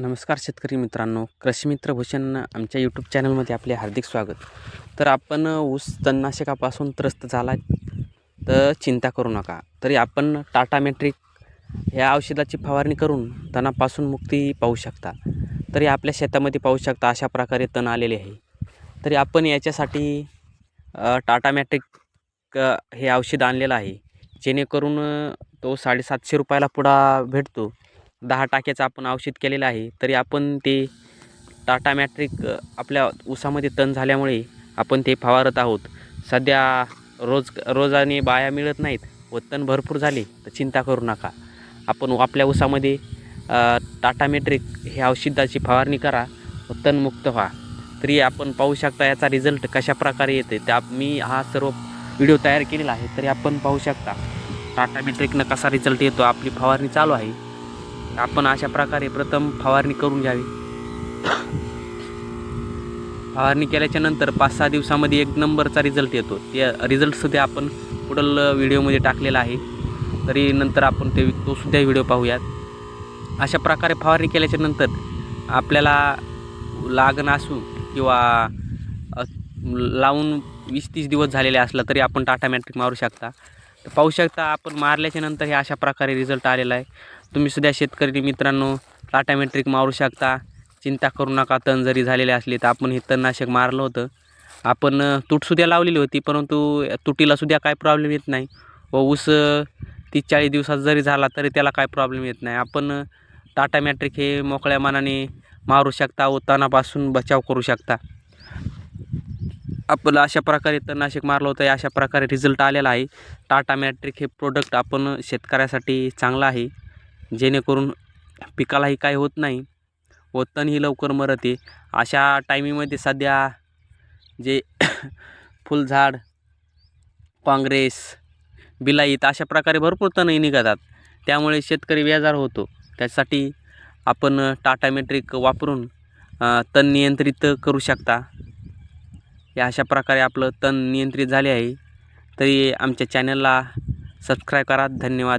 नमस्कार शेतकरी मित्रांनो कृषीमित्र भूषण आमच्या यूट्यूब चॅनलमध्ये आपले हार्दिक स्वागत. तर आपण ऊस तणनाशकापासून त्रस्त झाला तर चिंता करू नका. तरी आपण टाटा मॅट्रिक ह्या औषधाची फवारणी करून तणापासून मुक्ती पाहू शकता. तरी आपल्या शेतामध्ये पाहू शकता अशा प्रकारे तण आलेले आहे. तरी आपण याच्यासाठी टाटा मॅट्रिक हे औषध आणलेलं आहे. जेणेकरून तो साडेसातशे रुपयाला पुढा भेटतो. दहा टाक्याचं आपण औषध केलेलं आहे तरी आपण ते टाटा मॅट्रिक आपल्या ऊसामध्ये तण झाल्यामुळे आपण ते फवारत आहोत. सध्या रोज रोजाने बाया मिळत नाहीत व तण भरपूर झाले तर चिंता करू नका. आपण आपल्या ऊसामध्ये टाटा मॅट्रिक हे औषधाची फवारणी करा व तणमुक्त व्हा. तरी आपण पाहू शकता याचा रिझल्ट कशा प्रकारे येते. त्या मी हा सर्व व्हिडिओ तयार केलेला आहे तरी आपण पाहू शकता. टाटा मॅट्रिकनं कसा रिझल्ट येतो आपली फवारणी चालू आहे. आपण अशा प्रकारे प्रथम फवारणी करून घ्यावी. फवारणी केल्याच्यानंतर पाच सहा दिवसामध्ये एक नंबरचा रिझल्ट येतो. त्या रिझल्टसुद्धा आपण पुढील व्हिडिओमध्ये टाकलेला आहे. तरी नंतर आपण ते तो सुद्धा व्हिडिओ पाहूयात. अशा प्रकारे फवारणी केल्याच्यानंतर आपल्याला लागण असू किंवा लावून वीस तीस दिवस झालेले असला तरी आपण टाटा मॅट्रिक मारू शकता. तर पाहू शकता आपण मारल्याच्या नंतर हे अशा प्रकारे रिझल्ट आलेला आहे. तुम्ही सुद्धा शेतकरी मित्रांनो टाटा मॅट्रिक मारू शकता. चिंता करू नका तण जरी झालेले असले तर आपण हे तणनाशक मारलं होतं. आपण अ, तुटसुद्धा लावलेली होती परंतु तुटीला सुद्धा काय प्रॉब्लेम येत नाही. व ऊस तीस चाळीस दिवसात जरी झाला तरी त्याला काय प्रॉब्लेम येत नाही. आपण टाटा मॅट्रिक हे मोकळ्या मनाने मारू शकता व तणापासून बचाव करू शकता. आपलं अशा प्रकारे तणनाशक मारलं होतं अशा प्रकारे रिझल्ट आलेला आहे. टाटा मॅट्रिक हे प्रोडक्ट आपण शेतकऱ्यासाठी चांगलं आहे. जेणेकरून पिकालाही काय होत नाही. व तणही लवकर मरते. अशा टायमिंगमध्ये सध्या जे फुलझाड काँग्रेस बिलाईत अशा प्रकारे भरपूर तणही निघतात. त्यामुळे शेतकरी बेजार होतो. त्यासाठी आपण टाटा मेट्रिक वापरून तण नियंत्रित करू शकता. या अशा प्रकारे आपलं तण नियंत्रित झाले आहे. तरी आमच्या चॅनलला सबस्क्राईब करा. धन्यवाद.